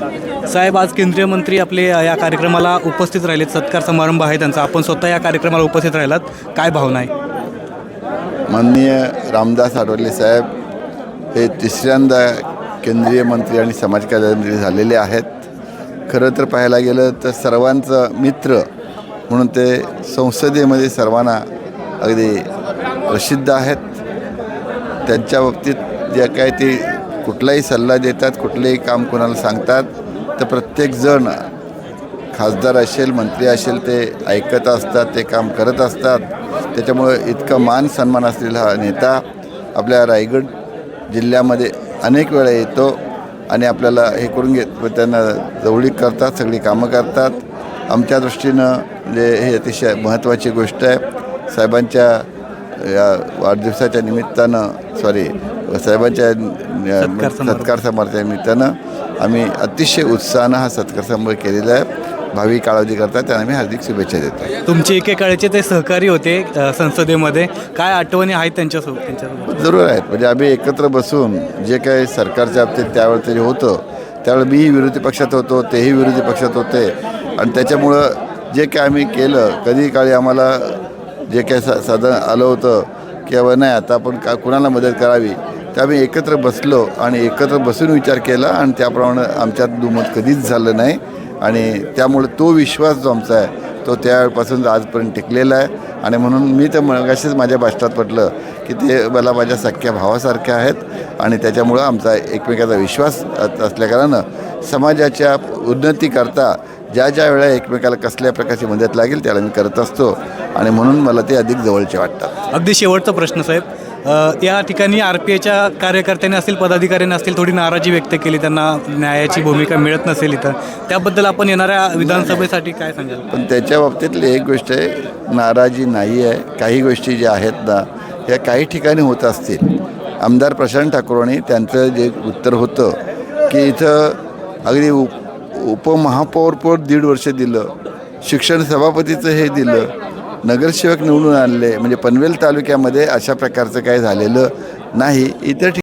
साहेब आज केंद्रीय मंत्री आपले या कार्यक्रमाला उपस्थित राहिलेत. सत्कार समारंभ आहे त्यांचा. आपण स्वतः या कार्यक्रमाला उपस्थित राहिलात. काय भावना आहे? माननीय रामदास आठवले साहेब हे तिसऱ्यांदा केंद्रीय मंत्री आणि समाज कल्याण झालेले आहेत. खरं तर पाहायला गेलं तर सर्वांचं मित्र म्हणून ते संसदेमध्ये सर्वांना अगदी प्रसिद्ध आहेत. त्यांच्या बाबतीत जे काय ते कुठलाही सल्ला देतात कुठलंही काम कोणाला सांगतात तर प्रत्येकजण खासदार असेल मंत्री असेल ते ऐकत असतात ते काम करत असतात. त्याच्यामुळं इतका मान सन्मान असलेला हा नेता आपल्या रायगड जिल्ह्यामध्ये अनेक वेळा येतो आणि आपल्याला हे करून घेत त्यांना जवळीक करतात सगळी कामं करतात. आमच्या दृष्टीनं म्हणजे हे अतिशय महत्त्वाची गोष्ट आहे. साहेबांच्या या वाढदिवसाच्या निमित्तानं सॉरी साहेबांच्या सत्कार समारंभाच्या निमित्तानं आम्ही अतिशय उत्साहानं हा सत्कार समारंभ केलेला आहे. भावी कालावधीकरता त्यांना मी हार्दिक शुभेच्छा देतो. तुमचे एकेकाळचे ते सहकारी होते संसदेमध्ये. काय आठवणी आहेत त्यांच्यासोबत त्यांच्यासोबत? जरूर आहेत. म्हणजे आम्ही एकत्र बसून जे काही सरकारच्या बाबतीत त्यावेळेस तरी होतं त्यावेळेस मीही विरोधी पक्षात होतो तेही विरोधी पक्षात होते. आणि त्याच्यामुळं जे काय आम्ही केलं कधी काळी आम्हाला जे काय सा साधन आलं होतं की बाबा नाही आता आपण का कुणाला मदत करावी? तर एकत्र बसलो आणि एकत्र बसून विचार केला आणि त्याप्रमाणे आमच्यात दुमत कधीच झालं नाही. आणि त्यामुळे तो विश्वास जो आमचा आहे तो त्यावेळपासून आजपर्यंत टिकलेला आहे. आणि म्हणून मी तर मगाशीच माझ्या भाषणात म्हटलं की ते मला माझ्या सख्या भावासारख्या आहेत आणि त्याच्यामुळं आमचा एकमेकाचा विश्वास असल्याकारणानं समाजाच्या उन्नतीकरता ज्या ज्या वेळा एकमेकाला कसल्या प्रकारची मदत लागेल त्याला मी करत असतो. आणि म्हणून मला ते अधिक जवळचे वाटतात. अगदी शेवटचा प्रश्न साहेब. अ, या ठिकाणी आर पी आयच्या कार्यकर्त्यांनी असतील पदाधिकाऱ्यांनी असतील थोडी नाराजी व्यक्त केली त्यांना न्यायाची भूमिका मिळत नसेल इथं. त्याबद्दल आपण येणाऱ्या विधानसभेसाठी काय सांगाल? पण त्याच्या बाबतीतली एक गोष्ट आहे नाराजी नाही आहे काही गोष्टी ज्या आहेत ना ह्या काही ठिकाणी होत असतील. आमदार प्रशांत ठाकूरांनी त्यांचं जे उत्तर होतं की इथं अगदी उप उपमहापौरपद दीड वर्ष दिलं. शिक्षण सभापतीचं हे दिलं. नगरसेवक निवडून आणले. म्हणजे पनवेल तालुक्यामध्ये अशा प्रकारचं काही झालेलं नाही. इतर ठिक